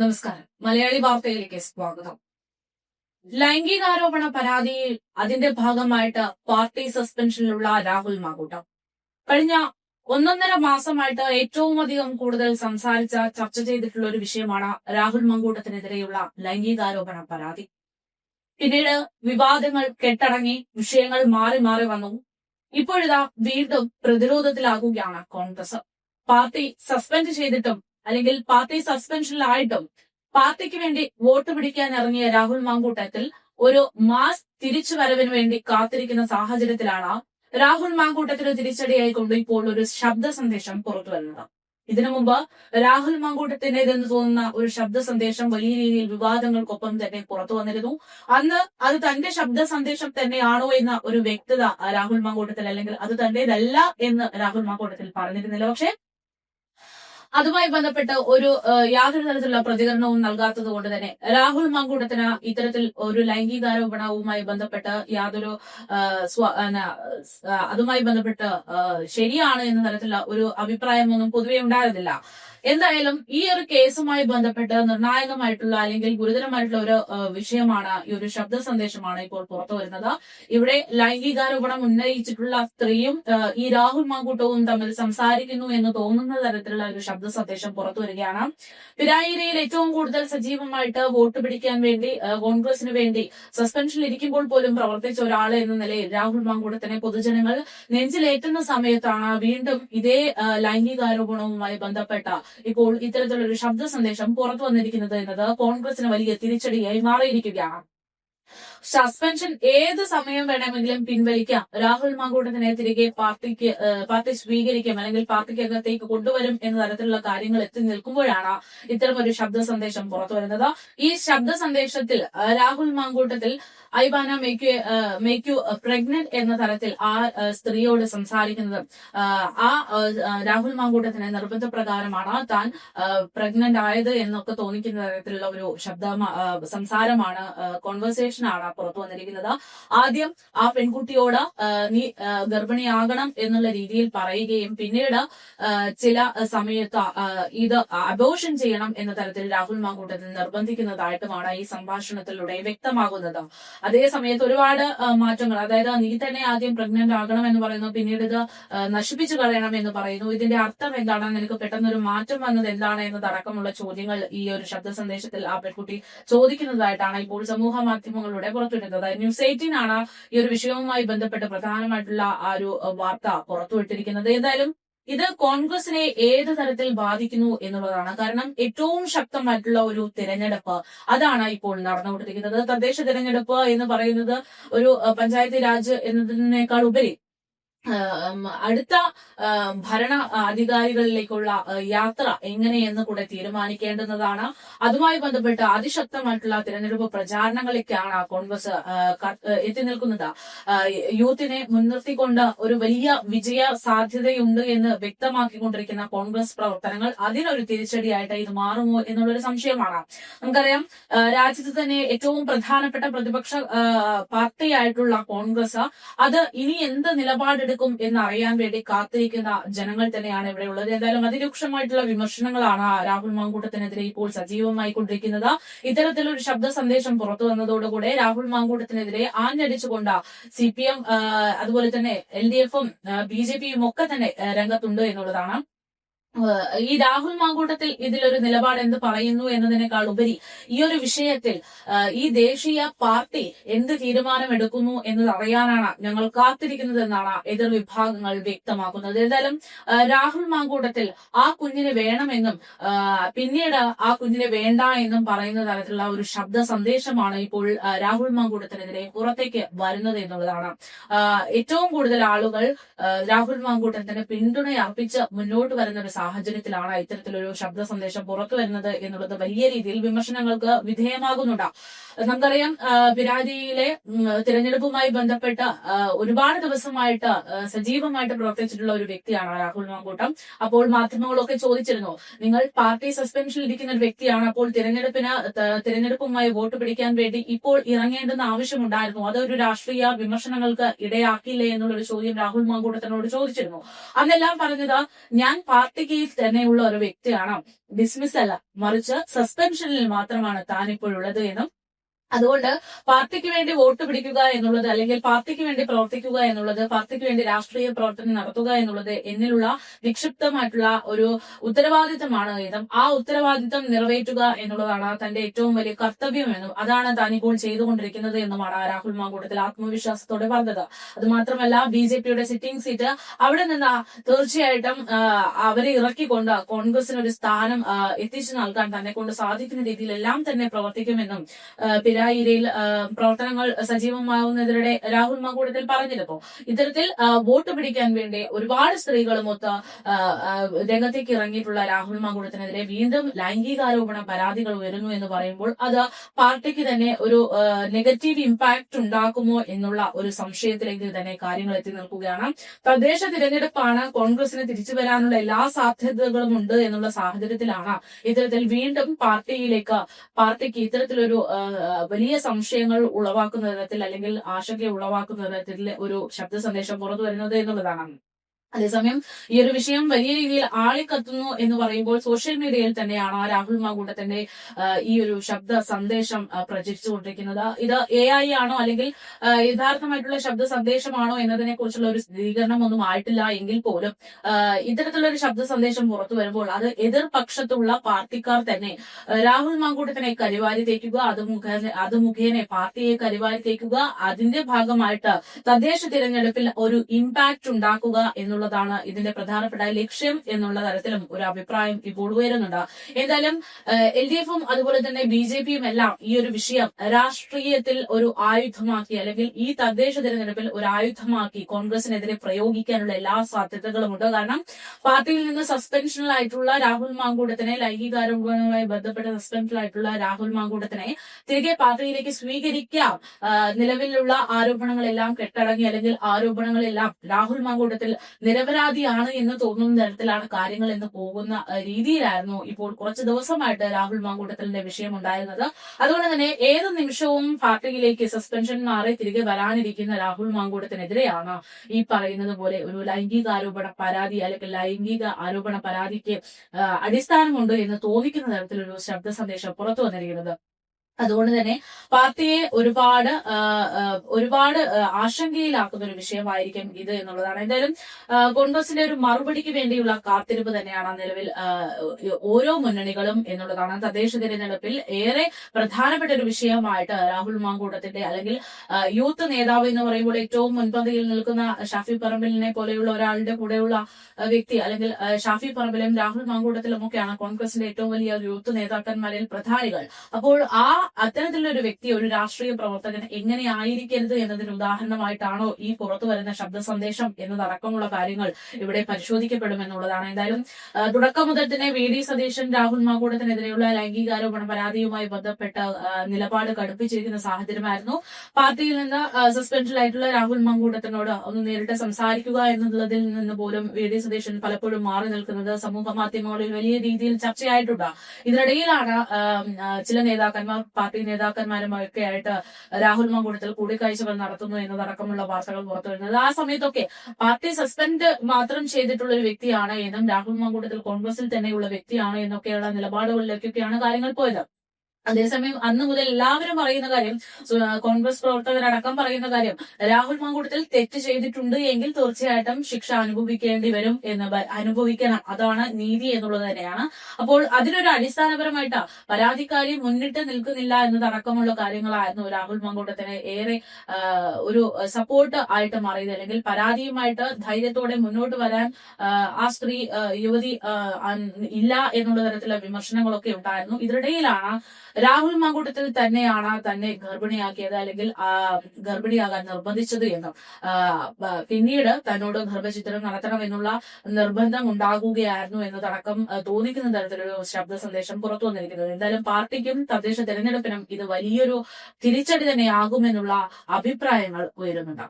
നമസ്കാരം. മലയാളി വാർത്തയിലേക്ക് സ്വാഗതം. ലൈംഗികാരോപണ പരാതിയിൽ അതിന്റെ ഭാഗമായിട്ട് പാർട്ടി സസ്പെൻഷനിലുള്ള രാഹുൽ മാകൂട്ടം കഴിഞ്ഞ ഒന്നൊന്നര മാസമായിട്ട് ഏറ്റവും അധികം കൂടുതൽ സംസാരിച്ച ചർച്ച ചെയ്തിട്ടുള്ള ഒരു വിഷയമാണ് രാഹുൽ മങ്കൂട്ടത്തിനെതിരെയുള്ള ലൈംഗികാരോപണ പരാതി. പിന്നീട് വിവാദങ്ങൾ കെട്ടടങ്ങി വിഷയങ്ങൾ മാറി മാറി വന്നു. ഇപ്പോഴിതാ വീണ്ടും പ്രതിരോധത്തിലാകുകയാണ് കോൺഗ്രസ്. പാർട്ടി സസ്പെൻഡ് ചെയ്തിട്ടും അല്ലെങ്കിൽ പാർട്ടി സസ്പെൻഷനിലായിട്ടും പാർട്ടിക്ക് വേണ്ടി വോട്ട് പിടിക്കാൻ ഇറങ്ങിയ രാഹുൽ മാങ്കൂട്ടത്തിൽ ഒരു മാസ് തിരിച്ചുവരവിന് വേണ്ടി കാത്തിരിക്കുന്ന സാഹചര്യത്തിലാണ് രാഹുൽ മാങ്കൂട്ടത്തിന് തിരിച്ചടിയായിക്കൊണ്ട് ഇപ്പോൾ ഒരു ശബ്ദ സന്ദേശം പുറത്തു വരുന്നത്. ഇതിനു മുമ്പ് രാഹുൽ മാങ്കൂട്ടത്തിന്റേതെന്ന് തോന്നുന്ന ഒരു ശബ്ദ സന്ദേശം വലിയ രീതിയിൽ വിവാദങ്ങൾക്കൊപ്പം തന്നെ പുറത്തു വന്നിരുന്നു. അന്ന് അത് തന്റെ ശബ്ദ സന്ദേശം തന്നെയാണോ എന്ന ഒരു വ്യക്തത രാഹുൽ മാങ്കൂട്ടത്തിൽ അല്ലെങ്കിൽ അത് തന്റേതല്ല എന്ന് രാഹുൽ മാങ്കൂട്ടത്തിൽ പറഞ്ഞിരുന്നില്ല. പക്ഷേ അതുമായി ബന്ധപ്പെട്ട് ഒരു യാതൊരു തരത്തിലുള്ള പ്രതികരണവും നൽകാത്തത് കൊണ്ട് തന്നെ രാഹുൽ മങ്കൂട്ടത്തിന് ഇത്തരത്തിൽ ഒരു ലൈംഗികാരോപണവുമായി ബന്ധപ്പെട്ട് യാതൊരു അതുമായി ബന്ധപ്പെട്ട് ശരിയാണ് എന്ന തരത്തിലുള്ള ഒരു അഭിപ്രായമൊന്നും പൊതുവെ ഉണ്ടായിരുന്നില്ല. എന്തായാലും ഈ ഒരു കേസുമായി ബന്ധപ്പെട്ട് നിർണായകമായിട്ടുള്ള അല്ലെങ്കിൽ ഗുരുതരമായിട്ടുള്ള ഒരു വിഷയമാണ് ഈ ഒരു ശബ്ദ സന്ദേശമാണ് ഇപ്പോൾ പുറത്തു വരുന്നത്. ഇവിടെ ലൈംഗികാരോപണം ഉന്നയിച്ചിട്ടുള്ള സ്ത്രീയും ഈ രാഹുൽ മാങ്കൂട്ടവും തമ്മിൽ സംസാരിക്കുന്നു എന്ന് തോന്നുന്ന തരത്തിലുള്ള ഒരു ശബ്ദ സന്ദേശം പുറത്തു വരികയാണ്. പിരായിരയിൽ ഏറ്റവും കൂടുതൽ സജീവമായിട്ട് വോട്ട് പിടിക്കാൻ വേണ്ടി കോൺഗ്രസിന് വേണ്ടി സസ്പെൻഷനിൽ ഇരിക്കുമ്പോൾ പോലും പ്രവർത്തിച്ച ഒരാൾ എന്ന നിലയിൽ രാഹുൽ മാങ്കൂട്ടത്തിനെ പൊതുജനങ്ങൾ നെഞ്ചിലേറ്റുന്ന സമയത്താണ് വീണ്ടും ഇതേ ലൈംഗികാരോപണവുമായി ബന്ധപ്പെട്ട ഇപ്പോൾ ഇത്തരത്തിലുള്ള ഒരു ശബ്ദ സന്ദേശം പുറത്തു വന്നിരിക്കുന്നത് എന്നത് കോൺഗ്രസിന് വലിയ തിരിച്ചടിയായി മാറിയിരിക്കുകയാണ്. സസ്പെൻഷൻ ഏത് സമയം വേണമെങ്കിലും പിൻവലിക്കാം. രാഹുൽ മാങ്കൂട്ടത്തിനെ തിരികെ പാർട്ടിക്ക് പാർട്ടി സ്വീകരിക്കും അല്ലെങ്കിൽ പാർട്ടിക്ക് അകത്തേക്ക് കൊണ്ടുവരും എന്ന തരത്തിലുള്ള കാര്യങ്ങൾ എത്തി നിൽക്കുമ്പോഴാണ് ഇത്തരമൊരു ശബ്ദ സന്ദേശം പുറത്തു വരുന്നത്. ഈ ശബ്ദ സന്ദേശത്തിൽ Rahul Mamkootathil I wanna make make you pregnant എന്ന തരത്തിൽ ആ സ്ത്രീയോട് സംസാരിക്കുന്നത് ആ രാഹുൽ മാങ്കൂട്ടത്തിന് നിർബന്ധപ്രകാരമാണ് താൻ പ്രഗ്നന്റ് ആയത് എന്നൊക്കെ തോന്നിക്കുന്ന തരത്തിലുള്ള ഒരു ശബ്ദ സംസാരമാണ് കോൺവെർസേഷൻ ആണ് പുറത്തു വന്നിരിക്കുന്നത്. ആദ്യം ആ പെൺകുട്ടിയോട് നീ ഗർഭിണിയാകണം എന്നുള്ള രീതിയിൽ പറയുകയും പിന്നീട് ചില സമയത്ത് ഇത് അബോഷൻ ചെയ്യണം എന്ന തരത്തിൽ രാഹുൽ മാങ്കൂട്ടത്തിൽ നിർബന്ധിക്കുന്നതായിട്ടുമാണ് ഈ സംഭാഷണത്തിലൂടെ വ്യക്തമാകുന്നത്. അതേ സമയത്ത് ഒരുപാട് മാറ്റങ്ങൾ അതായത് നീ തന്നെ ആദ്യം പ്രഗ്നന്റ് ആകണം എന്ന് പറയുന്നു പിന്നീട് ഇത് നശിപ്പിച്ചു കളയണം എന്ന് പറയുന്നു. ഇതിന്റെ അർത്ഥം എന്താണ്? നിനക്ക് പെട്ടെന്നൊരു മാറ്റം വന്നത് എന്താണ് എന്നതടക്കമുള്ള ചോദ്യങ്ങൾ ഈ ഒരു ശബ്ദ സന്ദേശത്തിൽ ആ പെൺകുട്ടി ചോദിക്കുന്നതായിട്ടാണ് ഇപ്പോൾ സമൂഹ മാധ്യമങ്ങളിലൂടെ അതായത് ന്യൂസ് എയ്റ്റീൻ ആണ് ഈ ഒരു വിഷയവുമായി ബന്ധപ്പെട്ട് പ്രധാനമായിട്ടുള്ള ആ ഒരു വാർത്ത പുറത്തുവിട്ടിരിക്കുന്നത്. ഏതായാലും ഇത് കോൺഗ്രസിനെ ഏത് തരത്തിൽ ബാധിക്കുന്നു എന്നുള്ളതാണ്. കാരണം ഏറ്റവും ശക്തമായിട്ടുള്ള ഒരു തിരഞ്ഞെടുപ്പ് അതാണ് ഇപ്പോൾ നടന്നുകൊണ്ടിരിക്കുന്നത്. തദ്ദേശ തിരഞ്ഞെടുപ്പ് എന്ന് പറയുന്നത് ഒരു പഞ്ചായത്ത് രാജ് എന്നതിനേക്കാൾ ഉപരി അടുത്ത ഭരണ അധികാരികളിലേക്കുള്ള യാത്ര എങ്ങനെയെന്ന് കൂടെ തീരുമാനിക്കേണ്ടുന്നതാണ്. അതുമായി ബന്ധപ്പെട്ട് അതിശക്തമായിട്ടുള്ള തിരഞ്ഞെടുപ്പ് പ്രചാരണങ്ങളിലേക്കാണ് കോൺഗ്രസ് എത്തി നിൽക്കുന്നത്. യൂത്തിനെ മുൻനിർത്തിക്കൊണ്ട് ഒരു വലിയ വിജയ സാധ്യതയുണ്ട് എന്ന് വ്യക്തമാക്കിക്കൊണ്ടിരിക്കുന്ന കോൺഗ്രസ് പ്രവർത്തനങ്ങൾ അതിനൊരു തിരിച്ചടിയായിട്ട് ഇത് മാറുമോ എന്നുള്ളൊരു സംശയമാണ്. നമുക്കറിയാം രാജ്യത്ത് തന്നെ ഏറ്റവും പ്രധാനപ്പെട്ട പ്രതിപക്ഷ പാർട്ടിയായിട്ടുള്ള കോൺഗ്രസ് അത് ഇനി എന്ത് നിലപാടെടുക്കും എന്ന് അറിയാൻ വേണ്ടി കാത്തിരിക്കുന്ന ജനങ്ങൾ തന്നെയാണ് ഇവിടെ ഉള്ളത്. എന്തായാലും അതിരൂക്ഷമായിട്ടുള്ള വിമർശനങ്ങളാണ് രാഹുൽ മാങ്കൂട്ടത്തിനെതിരെ ഇപ്പോൾ സജീവമായി കൊണ്ടിരിക്കുന്നത് ഇത്തരത്തിലൊരു ശബ്ദ സന്ദേശം പുറത്തു വന്നതോടുകൂടെ രാഹുൽ മാങ്കൂട്ടത്തിനെതിരെ ആഞ്ഞടിച്ചുകൊണ്ട് സി പി എം അതുപോലെ തന്നെ എൽ ഡി എഫും ബി ജെ പിയും ഒക്കെ തന്നെ രംഗത്തുണ്ട് എന്നുള്ളതാണ്. ഈ രാഹുൽ മാങ്കൂട്ടത്തിൽ ഇതിലൊരു നിലപാട് എന്ത് പറയുന്നു എന്നതിനേക്കാൾ ഉപരി ഈ ഒരു വിഷയത്തിൽ ഈ ദേശീയ പാർട്ടി എന്ത് തീരുമാനമെടുക്കുന്നു എന്നത് അറിയാനാണ് ഞങ്ങൾ കാത്തിരിക്കുന്നത് എന്നാണ് എതിർ വിഭാഗങ്ങൾ വ്യക്തമാക്കുന്നത്. എന്തായാലും രാഹുൽ മാങ്കൂട്ടത്തിൽ ആ കുഞ്ഞിന് വേണമെന്നും പിന്നീട് ആ കുഞ്ഞിന് വേണ്ട എന്നും പറയുന്ന തരത്തിലുള്ള ഒരു ശബ്ദ സന്ദേശമാണ് ഇപ്പോൾ രാഹുൽ മാങ്കൂട്ടത്തിനെതിരെ പുറത്തേക്ക് വരുന്നത് എന്നുള്ളതാണ്. ഏറ്റവും കൂടുതൽ ആളുകൾ രാഹുൽ മാങ്കൂട്ടത്തിന് പിന്തുണ അർപ്പിച്ച് മുന്നോട്ട് വരുന്ന ഒരു സാഹചര്യത്തിലാണ് ഇത്തരത്തിലൊരു ശബ്ദ സന്ദേശം പുറത്തു വരുന്നത് എന്നുള്ളത് വലിയ രീതിയിൽ വിമർശനങ്ങൾക്ക് വിധേയമാകുന്നുണ്ട്. നമുക്കറിയാം പിരാതിയിലെ തിരഞ്ഞെടുപ്പുമായി ബന്ധപ്പെട്ട ഒരുപാട് ദിവസമായിട്ട് സജീവമായിട്ട് പ്രവർത്തിച്ചിട്ടുള്ള ഒരു വ്യക്തിയാണ് രാഹുൽ മാങ്കൂട്ടം. അപ്പോൾ മാധ്യമങ്ങളൊക്കെ ചോദിച്ചിരുന്നു നിങ്ങൾ പാർട്ടി സസ്പെൻഷനിൽ ഇരിക്കുന്ന ഒരു വ്യക്തിയാണ് അപ്പോൾ തിരഞ്ഞെടുപ്പിന് തിരഞ്ഞെടുപ്പുമായി വോട്ട് പിടിക്കാൻ വേണ്ടി ഇപ്പോൾ ഇറങ്ങേണ്ടെന്ന് ആവശ്യമുണ്ടായിരുന്നു. അതൊരു രാഷ്ട്രീയ വിമർശനങ്ങൾക്ക് ഇടയാക്കില്ലേ എന്നുള്ളൊരു ചോദ്യം രാഹുൽ മാങ്കൂട്ടത്തിനോട് ചോദിച്ചിരുന്നു. അന്നെല്ലാം പറഞ്ഞത് ഞാൻ പാർട്ടിക്ക് പാർട്ടിക്ക് തന്നെയുള്ള ഒരു വ്യക്തിയാണ്. ഡിസ്മിസ് അല്ല മറിച്ച് സസ്പെൻഷനിൽ മാത്രമാണ് താൻ ഇപ്പോഴുള്ളത് എന്നും അതുകൊണ്ട് പാർട്ടിക്ക് വേണ്ടി വോട്ട് പിടിക്കുക എന്നുള്ളത് അല്ലെങ്കിൽ പാർട്ടിക്ക് വേണ്ടി പ്രവർത്തിക്കുക എന്നുള്ളത് പാർട്ടിക്ക് വേണ്ടി രാഷ്ട്രീയ പ്രവർത്തനം നടത്തുക എന്നുള്ളത് എന്നിലുള്ള നിക്ഷിപ്തമായിട്ടുള്ള ഒരു ഉത്തരവാദിത്തമാണ് എന്നും ആ ഉത്തരവാദിത്തം നിറവേറ്റുക എന്നുള്ളതാണ് തന്റെ ഏറ്റവും വലിയ കർത്തവ്യമെന്നും അതാണ് താനിപ്പോൾ ചെയ്തുകൊണ്ടിരിക്കുന്നത് എന്നുമാണ് രാഹുൽ മാങ്കൂട്ടത്തിൽ ആത്മവിശ്വാസത്തോടെ പറഞ്ഞത്. അത് മാത്രമല്ല ബി ജെ പിയുടെ സിറ്റിംഗ് സീറ്റ് അവിടെ നിന്ന് തീർച്ചയായിട്ടും അവരെ ഇറക്കിക്കൊണ്ട് കോൺഗ്രസിന് ഒരു സ്ഥാനം എത്തിച്ചു നൽകാൻ തന്നെ കൊണ്ട് സാധിക്കുന്ന രീതിയിലെല്ലാം തന്നെ പ്രവർത്തിക്കുമെന്നും ആ, പ്രവർത്തനങ്ങൾ സജീവമാവുന്നതിനിടെ രാഹുൽ മാങ്കൂട്ടത്തിൽ പറഞ്ഞിരുന്നു ഇത്തരത്തിൽ വോട്ട് പിടിക്കാൻ വേണ്ടി ഒരുപാട് സ്ത്രീകളുമൊത്ത് രംഗത്തേക്ക് ഇറങ്ങിയിട്ടുള്ള രാഹുൽ മാങ്കൂട്ടത്തിനെതിരെ വീണ്ടും ലൈംഗികാരോപണ പരാതികൾ ഉയരുന്നു എന്ന് പറയുമ്പോൾ അത് പാർട്ടിക്ക് തന്നെ ഒരു നെഗറ്റീവ് ഇമ്പാക്ട് ഉണ്ടാക്കുമോ എന്നുള്ള ഒരു സംശയത്തിലേക്ക് തന്നെ കാര്യങ്ങൾ എത്തി നിൽക്കുകയാണ്. തദ്ദേശ തിരഞ്ഞെടുപ്പാണ് കോൺഗ്രസിന് തിരിച്ചു വരാനുള്ള എല്ലാ സാധ്യതകളും ഉണ്ട് എന്നുള്ള സാഹചര്യത്തിലാണ് ഇത്തരത്തിൽ വീണ്ടും പാർട്ടിയിലേക്ക് പാർട്ടിക്ക് ഇത്തരത്തിലൊരു വലിയ സംശയങ്ങൾ ഉളവാക്കുന്ന തരത്തിൽ അല്ലെങ്കിൽ ആശങ്ക ഉളവാക്കുന്ന തരത്തിൽ ഒരു ശബ്ദ സന്ദേശം പുറത്തു വരുന്നത് എന്നുള്ളതാണ്. അതേസമയം ഈ ഒരു വിഷയം വലിയ രീതിയിൽ ആളിക്കത്തുന്നു എന്ന് പറയുമ്പോൾ സോഷ്യൽ മീഡിയയിൽ തന്നെയാണ് രാഹുൽ മാങ്കൂട്ടത്തിന്റെ തന്നെ ഈ ഒരു ശബ്ദ സന്ദേശം പ്രചരിച്ചുകൊണ്ടിരിക്കുന്നത്. ഇത് എ ഐ ആണോ അല്ലെങ്കിൽ യഥാർത്ഥമായിട്ടുള്ള ശബ്ദ സന്ദേശമാണോ എന്നതിനെ കുറിച്ചുള്ള ഒരു സ്ഥിരീകരണം ഒന്നും ആയിട്ടില്ല എങ്കിൽ പോലും ഇത്തരത്തിലുള്ള ഒരു ശബ്ദ സന്ദേശം പുറത്തു വരുമ്പോൾ അത് എതിർപക്ഷത്തുള്ള പാർട്ടിക്കാർ തന്നെ രാഹുൽ രാഹുൽ മാങ്കൂട്ടത്തിനെ കരിവാരി തേക്കുക അത് മുഖേന അത് മുഖേന പാർട്ടിയെ കരിവാരി തേക്കുക അതിന്റെ ഭാഗമായിട്ട് തദ്ദേശ തിരഞ്ഞെടുപ്പിൽ ഒരു ഇമ്പാക്ട് ഉണ്ടാക്കുക എന്നുള്ളതാണ് ഇതിന്റെ പ്രധാനപ്പെട്ട ലക്ഷ്യം എന്നുള്ള തരത്തിലും ഒരു അഭിപ്രായം ഇപ്പോൾ ഉയരുന്നുണ്ട്. എന്തായാലും എൽ ഡി എഫും അതുപോലെ തന്നെ ബി ജെ പിയും എല്ലാം ഈ ഒരു വിഷയം രാഷ്ട്രീയത്തിൽ ഒരു ആയുധമാക്കി അല്ലെങ്കിൽ ഈ തദ്ദേശ തിരഞ്ഞെടുപ്പിൽ ഒരു ആയുധമാക്കി കോൺഗ്രസിനെതിരെ പ്രയോഗിക്കാനുള്ള എല്ലാ സാധ്യതകളും ഉണ്ട്. കാരണം പാർട്ടിയിൽ നിന്ന് സസ്പെൻഷനിലായിട്ടുള്ള രാഹുൽ മാങ്കൂടത്തിനെ ലൈംഗികാരോപണവുമായി ബന്ധപ്പെട്ട് സസ്പെൻഷനിലായിട്ടുള്ള രാഹുൽ മാങ്കൂടത്തിനെ തിരികെ പാർട്ടിയിലേക്ക് സ്വീകരിക്കാം. നിലവിലുള്ള ആരോപണങ്ങളെല്ലാം കെട്ടടങ്ങി അല്ലെങ്കിൽ ആരോപണങ്ങളെല്ലാം രാഹുൽ മാങ്കൂട്ടത്തിൽ നിരപരാധിയാണ് എന്ന് തോന്നുന്ന തരത്തിലാണ് കാര്യങ്ങൾ എന്ന് പോകുന്ന രീതിയിലായിരുന്നു ഇപ്പോൾ കുറച്ച് ദിവസമായിട്ട് രാഹുൽ മാങ്കൂട്ടത്തലിന്റെ വിഷയം ഉണ്ടായിരുന്നത് അതുകൊണ്ട് തന്നെ ഏത് നിമിഷവും പാർട്ടിയിലേക്ക് സസ്പെൻഷൻ മാറി തിരികെ വരാനിരിക്കുന്ന രാഹുൽ മാങ്കൂട്ടത്തിനെതിരെയാണ് ഈ പറയുന്നത് പോലെ ഒരു ലൈംഗിക ആരോപണ പരാതി അല്ലെങ്കിൽ ലൈംഗിക ആരോപണ പരാതിക്ക് അടിസ്ഥാനമുണ്ട് എന്ന് തോന്നിക്കുന്ന തരത്തിലൊരു ശബ്ദ സന്ദേശം പുറത്തു വന്നിരിക്കുന്നത്. അതുകൊണ്ട് തന്നെ പാർട്ടിയെ ഒരുപാട് ഒരുപാട് ആശങ്കയിലാക്കുന്ന ഒരു വിഷയമായിരിക്കും ഇത് എന്നുള്ളതാണ്. എന്തായാലും കോൺഗ്രസിന്റെ ഒരു മറുപടിക്ക് വേണ്ടിയുള്ള കാത്തിരിപ്പ് തന്നെയാണ് നിലവിൽ ഓരോ മുന്നണികളും എന്നുള്ളതാണ്. തദ്ദേശ തിരഞ്ഞെടുപ്പിൽ ഏറെ പ്രധാനപ്പെട്ട ഒരു വിഷയമായിട്ട് രാഹുൽ മാങ്കൂട്ടത്തിന്റെ അല്ലെങ്കിൽ യൂത്ത് നേതാവ് എന്ന് പറയുമ്പോൾ ഏറ്റവും മുൻപന്തിയിൽ നിൽക്കുന്ന ഷാഫി പറമ്പിലിനെ പോലെയുള്ള ഒരാളുടെ കൂടെയുള്ള വ്യക്തി അല്ലെങ്കിൽ ഷാഫി പറമ്പിലും രാഹുൽ മാങ്കൂട്ടത്തിലും ഒക്കെയാണ് കോൺഗ്രസിന്റെ ഏറ്റവും വലിയ യൂത്ത് നേതാക്കന്മാരിൽ പ്രധാനികൾ. അപ്പോൾ ആ അത്തരത്തിലുള്ള ഒരു വ്യക്തി ഒരു രാഷ്ട്രീയ പ്രവർത്തകൻ എങ്ങനെ ആയിരിക്കരുത് എന്നതിന് ഉദാഹരണമായിട്ടാണോ ഈ പുറത്തു വരുന്ന ശബ്ദ സന്ദേശം എന്നതടക്കമുള്ള കാര്യങ്ങൾ ഇവിടെ പരിശോധിക്കപ്പെടുമെന്നുള്ളതാണ്. എന്തായാലും തുടക്കം മുതൽ തന്നെ വി. ഡി. സതീശൻ രാഹുൽ മാങ്കൂട്ടത്തിനെതിരെയുള്ള ലൈംഗികാരോപണ പരാതിയുമായി ബന്ധപ്പെട്ട നിലപാട് കടുപ്പിച്ചിരിക്കുന്ന സാഹചര്യമായിരുന്നു. പാർട്ടിയിൽ നിന്ന് സസ്പെൻഷനിലായിട്ടുള്ള രാഹുൽ മാങ്കൂട്ടത്തിനോട് ഒന്ന് നേരിട്ട് സംസാരിക്കുക എന്നുള്ളതിൽ നിന്ന് പോലും വി. ഡി. സതീശൻ പലപ്പോഴും മാറി നിൽക്കുന്നത് സമൂഹ മാധ്യമങ്ങളിൽ വലിയ രീതിയിൽ ചർച്ചയായിട്ടുണ്ട്. ഇതിനിടയിലാണ് ചില നേതാക്കന്മാർ പാർട്ടി നേതാക്കന്മാരുമൊക്കെ ആയിട്ട് രാഹുൽ മാങ്കൂട്ടത്തിൽ കൂടിക്കാഴ്ചകൾ നടത്തുന്നു എന്നതടക്കമുള്ള വാർത്തകൾ പുറത്തു വരുന്നത് ആ സമയത്തൊക്കെ പാർട്ടി സസ്പെൻഡ് മാത്രം ചെയ്തിട്ടുള്ള ഒരു വ്യക്തിയാണ് എന്നും രാഹുൽ മാങ്കൂട്ടത്തിൽ കോൺഗ്രസിൽ തന്നെയുള്ള വ്യക്തിയാണ് എന്നൊക്കെയുള്ള നിലപാടുകളിലേക്കൊക്കെയാണ് കാര്യങ്ങൾ പോയത്. അതേസമയം അന്ന് മുതൽ എല്ലാവരും പറയുന്ന കാര്യം കോൺഗ്രസ് പ്രവർത്തകരടക്കം പറയുന്ന കാര്യം രാഹുൽ മാങ്കൂട്ടത്തിൽ തെറ്റ് ചെയ്തിട്ടുണ്ട് എങ്കിൽ തീർച്ചയായിട്ടും ശിക്ഷ അനുഭവിക്കേണ്ടി വരും എന്ന് അനുഭവിക്കണം. അതാണ് നീതി എന്നുള്ളത് തന്നെയാണ്. അപ്പോൾ അതിനൊരു അടിസ്ഥാനപരമായിട്ട് പരാതിക്കാരി മുന്നിട്ട് നിൽക്കുന്നില്ല എന്നതടക്കമുള്ള കാര്യങ്ങളായിരുന്നു രാഹുൽ മാങ്കൂട്ടത്തിന് ഏറെ ഒരു സപ്പോർട്ട് ആയിട്ട് മാറിയത്. അല്ലെങ്കിൽ പരാതിയുമായിട്ട് ധൈര്യത്തോടെ മുന്നോട്ട് വരാൻ ആ സ്ത്രീ യുവതി ഇല്ല എന്നുള്ള തരത്തിലുള്ള വിമർശനങ്ങളൊക്കെ ഉണ്ടായിരുന്നു. ഇതിനിടയിലാണ് രാഹുൽ മാങ്കൂട്ടത്തിൽ തന്നെയാണ് തന്നെ ഗർഭിണിയാക്കിയത് അല്ലെങ്കിൽ ഗർഭിണിയാകാൻ നിർബന്ധിച്ചത് എന്നും. പിന്നീട് തന്നോട് ഗർഭചിത്രം നടത്തണമെന്നുള്ള നിർബന്ധം ഉണ്ടാകുകയായിരുന്നു എന്നതടക്കം തടക്കം തോന്നിക്കുന്ന തരത്തിലൊരു ശബ്ദ സന്ദേശം പുറത്തു വന്നിരിക്കുന്നത്. എന്തായാലും പാർട്ടിക്കും തദ്ദേശ തെരഞ്ഞെടുപ്പിനും ഇത് വലിയൊരു തിരിച്ചടി തന്നെയാകുമെന്നുള്ള അഭിപ്രായങ്ങൾ ഉയരുന്നുണ്ട്.